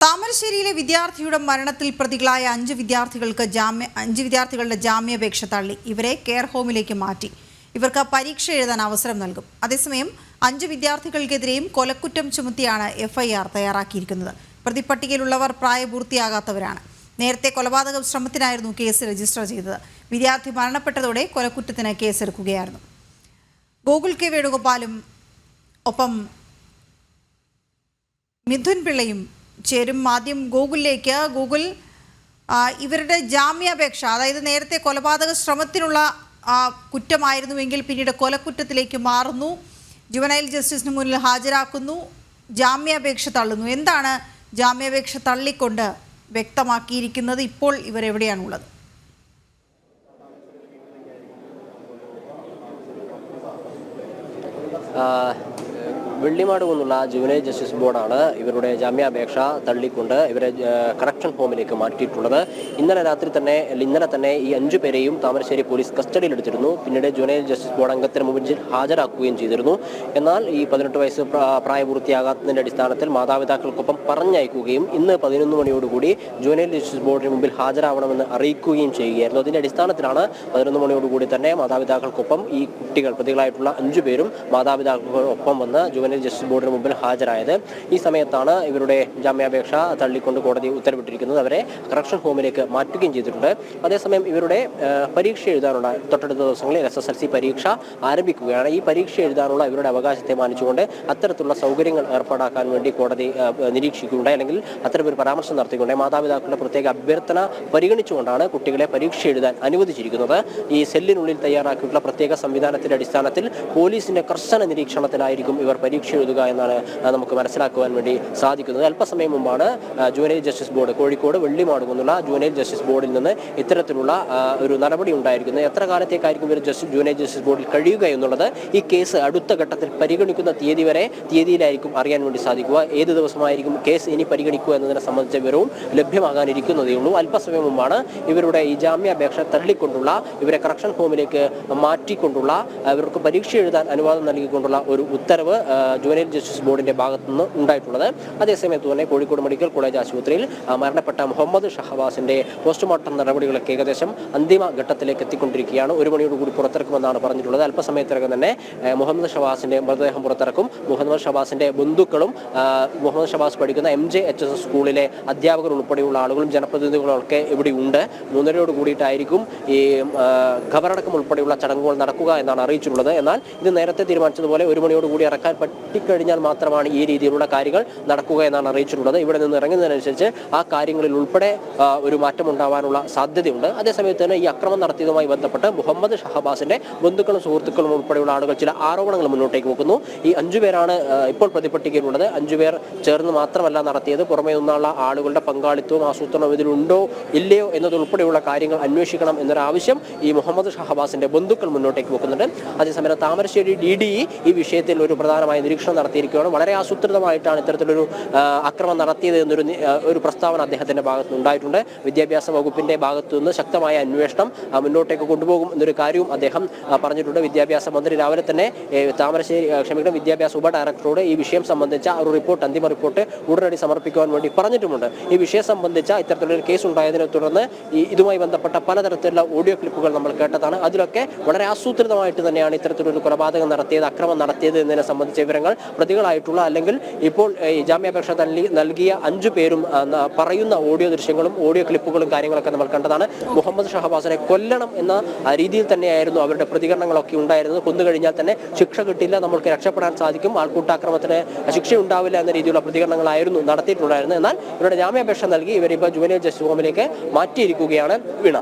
താമരശ്ശേരിയിലെ വിദ്യാർത്ഥിയുടെ മരണത്തിൽ പ്രതികളായ അഞ്ച് വിദ്യാർത്ഥികൾക്ക് ജാമ്യ അഞ്ച് വിദ്യാർത്ഥികളുടെ ജാമ്യാപേക്ഷ തള്ളി. ഇവരെ കെയർ ഹോമിലേക്ക് മാറ്റി. ഇവർക്ക് പരീക്ഷ എഴുതാൻ അവസരം നൽകും. അതേസമയം അഞ്ച് വിദ്യാർത്ഥികൾക്കെതിരെയും കൊലക്കുറ്റം ചുമത്തിയാണ് എഫ്ഐആർ തയ്യാറാക്കിയിരിക്കുന്നത്. പ്രതിപ്പട്ടികയിലുള്ളവർ പ്രായപൂർത്തിയാകാത്തവരാണ്. നേരത്തെ കൊലപാതക ശ്രമത്തിനായിരുന്നു കേസ് രജിസ്റ്റർ ചെയ്തത്. വിദ്യാർത്ഥി മരണപ്പെട്ടതോടെ കൊലക്കുറ്റത്തിന് കേസെടുക്കുകയായിരുന്നു. ഗോകുൽ കെ. വേണുഗോപാലും ഒപ്പം മിഥുൻ പിള്ളയും ചേരും ആദ്യം ഗൂഗിളിലേക്ക്. ഗൂഗിൾ ഇവരുടെ ജാമ്യാപേക്ഷ അതായത് നേരത്തെ കൊലപാതക ശ്രമത്തിനുള്ള കുറ്റമായിരുന്നുവെങ്കിൽ പിന്നീട് കൊലക്കുറ്റത്തിലേക്ക് മാറുന്നു. ജുവനൈൽ ജസ്റ്റിസിന് മുന്നിൽ ഹാജരാക്കുന്നു. ജാമ്യാപേക്ഷ തള്ളുന്നു. എന്താണ് ജാമ്യാപേക്ഷ തള്ളിക്കൊണ്ട് വ്യക്തമാക്കിയിരിക്കുന്നത്? ഇപ്പോൾ ഇവർ എവിടെയാണുള്ളത്? ആ, വെള്ളിമാട് നിന്നുള്ള ജുവനൈൽ ജസ്റ്റിസ് ബോർഡാണ് ഇവരുടെ ജാമ്യാപേക്ഷ തള്ളിക്കൊണ്ട് ഇവരെ കറക്ഷൻ ഹോമിലേക്ക് മാറ്റിയിട്ടുള്ളത്. ഇന്നലെ രാത്രി തന്നെ ഇന്നലെ തന്നെ ഈ അഞ്ചു പേരെയും താമരശ്ശേരി പോലീസ് കസ്റ്റഡിയിലെടുത്തിരുന്നു. പിന്നീട് ജുവനൈൽ ജസ്റ്റിസ് ബോർഡ് അംഗത്തിന് മുമ്പിൽ ഹാജരാക്കുകയും ചെയ്തിരുന്നു. എന്നാൽ ഈ പതിനെട്ട് വയസ്സ് പ്രാ- പ്രായപൂർത്തിയാകാത്തതിന്റെ അടിസ്ഥാനത്തിൽ മാതാപിതാക്കൾക്കൊപ്പം പറഞ്ഞയക്കുകയും ഇന്ന് പതിനൊന്ന് മണിയോടുകൂടി ജുവനൈൽ ജസ്റ്റിസ് ബോർഡിന് മുമ്പിൽ ഹാജരാവണമെന്ന് അറിയിക്കുകയും ചെയ്യുകയായിരുന്നു. അതിന്റെ അടിസ്ഥാനത്തിലാണ് പതിനൊന്ന് മണിയോടുകൂടി തന്നെ മാതാപിതാക്കൾക്കൊപ്പം ഈ കുട്ടികൾ പ്രതികളായിട്ടുള്ള അഞ്ചു പേരും മാതാപിതാക്കൾക്കൊപ്പം വന്ന് ജുവനൈൽ ജസ്റ്റിസ് ബോർഡിന് മുമ്പിൽ ഹാജരായത്. ഈ സമയത്താണ് ഇവരുടെ ജാമ്യാപേക്ഷ തള്ളിക്കൊണ്ട് കോടതി ഉത്തരവിട്ടിരിക്കുന്നത്. അവരെ കറക്ഷൻ ഹോമിലേക്ക് മാറ്റുകയും ചെയ്തിട്ടുണ്ട്. അതേസമയം ഇവരുടെ പരീക്ഷ എഴുതാനുള്ള തൊട്ടടുത്ത ദിവസങ്ങളിൽ എസ് എസ് എൽ സി പരീക്ഷ ആരംഭിക്കുകയാണ്. ഈ പരീക്ഷ എഴുതാനുള്ള ഇവരുടെ അവകാശത്തെ മാനിച്ചുകൊണ്ട് അത്തരത്തിലുള്ള സൗകര്യങ്ങൾ ഏർപ്പാടാക്കാൻ വേണ്ടി കോടതി നിരീക്ഷിക്കുകയുണ്ടായി. അല്ലെങ്കിൽ അത്തരമൊരു പരാമർശം നടത്തിക്കൊണ്ട് മാതാപിതാക്കളുടെ പ്രത്യേക അഭ്യർത്ഥന പരിഗണിച്ചുകൊണ്ടാണ് കുട്ടികളെ പരീക്ഷ എഴുതാൻ അനുവദിച്ചിരിക്കുന്നത്. ഈ സെല്ലിനുള്ളിൽ തയ്യാറാക്കിയിട്ടുള്ള പ്രത്യേക സംവിധാനത്തിന്റെ അടിസ്ഥാനത്തിൽ പോലീസിന്റെ കർശന നിരീക്ഷണത്തിലായിരിക്കും ഇവർ പരീക്ഷ എഴുതുക എന്നാണ് നമുക്ക് മനസ്സിലാക്കുവാൻ വേണ്ടി സാധിക്കുന്നത്. അല്പസമയം മുമ്പാണ് junior justice board Kozhikode Vellimadu junior justice ബോർഡിൽ നിന്ന് ഇത്തരത്തിലുള്ള ഒരു നടപടി ഉണ്ടായിരിക്കുന്നത്. എത്ര കാലത്തേക്കായിരിക്കും ഇവർ ജസ്റ്റിസ് ജുവനൈൽ ജസ്റ്റിസ് ബോർഡിൽ കഴിയുക എന്നുള്ളത് ഈ കേസ് അടുത്ത ഘട്ടത്തിൽ പരിഗണിക്കുന്ന തീയതി വരെ തീയതിയിലായിരിക്കും അറിയാൻ വേണ്ടി സാധിക്കുക. ഏത് ദിവസമായിരിക്കും കേസ് ഇനി പരിഗണിക്കുക എന്നതിനെ സംബന്ധിച്ച വിവരവും ലഭ്യമാകാനിരിക്കുന്നതേ ഉള്ളൂ. അല്പസമയം മുമ്പാണ് ഇവരുടെ ഈ ജാമ്യാപേക്ഷ തള്ളിക്കൊണ്ടുള്ള ഇവരെ കറക്ഷൻ ഹോമിലേക്ക് മാറ്റിക്കൊണ്ടുള്ള ഇവർക്ക് പരീക്ഷ എഴുതാൻ അനുവാദം നൽകിക്കൊണ്ടുള്ള ഒരു ഉത്തരവ് ജുവനൈൽ ജസ്റ്റിസ് ബോർഡിന്റെ ഭാഗത്തുനിന്ന് ഉണ്ടായിട്ടുള്ളത്. അതേസമയത്ത് തന്നെ കോഴിക്കോട് മെഡിക്കൽ കോളേജ് ആശുപത്രിയിൽ മരണപ്പെട്ട മുഹമ്മദ് ഷഹബാസിന്റെ പോസ്റ്റ്മോർട്ടം നടപടികളൊക്കെ ഏകദേശം അന്തിമ ഘട്ടത്തിലേക്ക് എത്തിക്കൊണ്ടിരിക്കുകയാണ്. ഒരു മണിയോടുകൂടി പുറത്തിറക്കുമെന്നാണ് പറഞ്ഞിട്ടുള്ളത്. അല്പസമയത്തിനകം തന്നെ മുഹമ്മദ് ഷഹബാസിന്റെ മൃതദേഹം പുറത്തിറക്കും. മുഹമ്മദ് ഷഹബാസിന്റെ ബന്ധുക്കളും മുഹമ്മദ് ഷഹബാസ് പഠിക്കുന്ന എം ജെ എച്ച് എസ് സ്കൂളിലെ അധ്യാപകർ ഉൾപ്പെടെയുള്ള ആളുകളും ജനപ്രതിനിധികളൊക്കെ ഇവിടെ ഉണ്ട്. മൂന്നരയോട് കൂടിയിട്ടായിരിക്കും ഈ ഖബറടക്കം ഉൾപ്പെടെയുള്ള ചടങ്ങുകൾ നടക്കുക എന്നാണ് അറിയിച്ചിട്ടുള്ളത്. എന്നാൽ ഇത് നേരത്തെ തീരുമാനിച്ചതുപോലെ ഒരു മണിയോട് കൂടി ഇറക്കാൻ പറ്റിക്കഴിഞ്ഞാൽ മാത്രമാണ് ഈ രീതിയിലുള്ള കാര്യങ്ങൾ നടക്കുക എന്നാണ് അറിയിച്ചിട്ടുള്ളത്. ഇവിടെ നിന്ന് ഇറങ്ങുന്നതിനനുസരിച്ച് ആ കാര്യങ്ങളിൽ ഉൾപ്പെടെ ഒരു മാറ്റം ഉണ്ടാവാനുള്ള സാധ്യതയുണ്ട്. അതേസമയത്ത് തന്നെ ഈ അക്രമം നടത്തിയതുമായി ബന്ധപ്പെട്ട് മുഹമ്മദ് ഷഹബാസിന്റെ ബന്ധുക്കളും സുഹൃത്തുക്കളും ഉൾപ്പെടെയുള്ള ആളുകൾ ചില ആരോപണങ്ങൾ മുന്നോട്ടേക്ക് വെക്കുന്നു. ഈ അഞ്ചുപേരാണ് പേരാണ് ഇപ്പോൾ പ്രതിപട്ടികയിലുള്ളത് അഞ്ചുപേർ ചേർന്ന് മാത്രമല്ല നടത്തിയത്. പുറമേ നിന്നുള്ള ആളുകളുടെ പങ്കാളിത്തവും ആസൂത്രണവും ഇതിലുണ്ടോ ഇല്ലയോ എന്നതുൾപ്പെടെയുള്ള കാര്യങ്ങൾ അന്വേഷിക്കണം എന്നൊരാവശ്യം ഈ മുഹമ്മദ് ഷഹബാസിന്റെ ബന്ധുക്കൾ മുന്നോട്ടേക്ക് വെക്കുന്നുണ്ട്. അതേസമയം താമരശ്ശേരി ഡി ഈ വിഷയത്തിൽ ഒരു പ്രധാനമായ നിരീക്ഷണം നടത്തിയിരിക്കുകയാണ്. വളരെ ആസൂത്രിതമായിട്ടാണ് ഇത്തരത്തിലൊരു അക്രമം നടത്തിയത് എന്നൊരു ഒരു പ്രസ്താവന അദ്ദേഹത്തിന്റെ ഭാഗത്തു ഉണ്ടായിട്ടുണ്ട് വിദ്യാഭ്യാസ വകുപ്പിന്റെ ഭാഗത്തു നിന്ന് ശക്തമായ അന്വേഷണം മുന്നോട്ടേക്ക് കൊണ്ടുപോകും എന്നൊരു കാര്യവും അദ്ദേഹം പറഞ്ഞിട്ടുണ്ട്. വിദ്യാഭ്യാസ മന്ത്രി രാവിലെ തന്നെ താമരശ്ശേരി ക്ഷമിക്കണം വിദ്യാഭ്യാസ ഉപ ഡയറക്ടറോട് ഈ വിഷയം സംബന്ധിച്ച ഒരു റിപ്പോർട്ട് അന്തിമ റിപ്പോർട്ട് ഉടനടി സമർപ്പിക്കുവാൻ വേണ്ടി പറഞ്ഞിട്ടുമുണ്ട്. ഈ വിഷയം സംബന്ധിച്ച ഇത്തരത്തിലൊരു കേസ് ഉണ്ടായതിനെ തുടർന്ന് ഈ ഇതുമായി ബന്ധപ്പെട്ട പലതരത്തിലുള്ള ഓഡിയോ ക്ലിപ്പുകൾ നമ്മൾ കേട്ടതാണ്. അതിലൊക്കെ വളരെ ആസൂത്രിതമായിട്ട് തന്നെയാണ് ഇത്തരത്തിലൊരു കൊലപാതകം നടത്തിയത് അക്രമം നടത്തിയത് എന്നതിനെ സംബന്ധിച്ച വിവരങ്ങൾ പ്രതികളായിട്ടുള്ള അല്ലെങ്കിൽ ഇപ്പോൾ ജാമ്യാപേക്ഷ നൽകി- നൽകിയ അഞ്ചു പേരും പറയുന്ന ഓഡിയോ ദൃശ്യങ്ങളും ഓഡിയോ ക്ലിപ്പുകളും കാര്യങ്ങളൊക്കെ നമ്മൾ കണ്ടതാണ്. മുഹമ്മദ് ഷഹബാസിനെ കൊല്ലണം എന്ന രീതിയിൽ തന്നെയായിരുന്നു അവരുടെ പ്രതികരണങ്ങളൊക്കെ ഉണ്ടായിരുന്നത്. കൊന്നു കഴിഞ്ഞാൽ തന്നെ ശിക്ഷ കിട്ടില്ല നമ്മൾക്ക് രക്ഷപ്പെടാൻ സാധിക്കും ആൾക്കൂട്ടാക്രമത്തിന് ശിക്ഷ ഉണ്ടാവില്ല എന്ന രീതിയിലുള്ള പ്രതികരണങ്ങളായിരുന്നു നടത്തിയിട്ടുണ്ടായിരുന്നത്. എന്നാൽ ഇവരുടെ ജാമ്യാപേക്ഷ നൽകി ഇവരിപ്പോൾ ജുവനൈൽ ജസ്റ്റിസ് ഹോമിലേക്ക് മാറ്റിയിരിക്കുകയാണ് വീണ.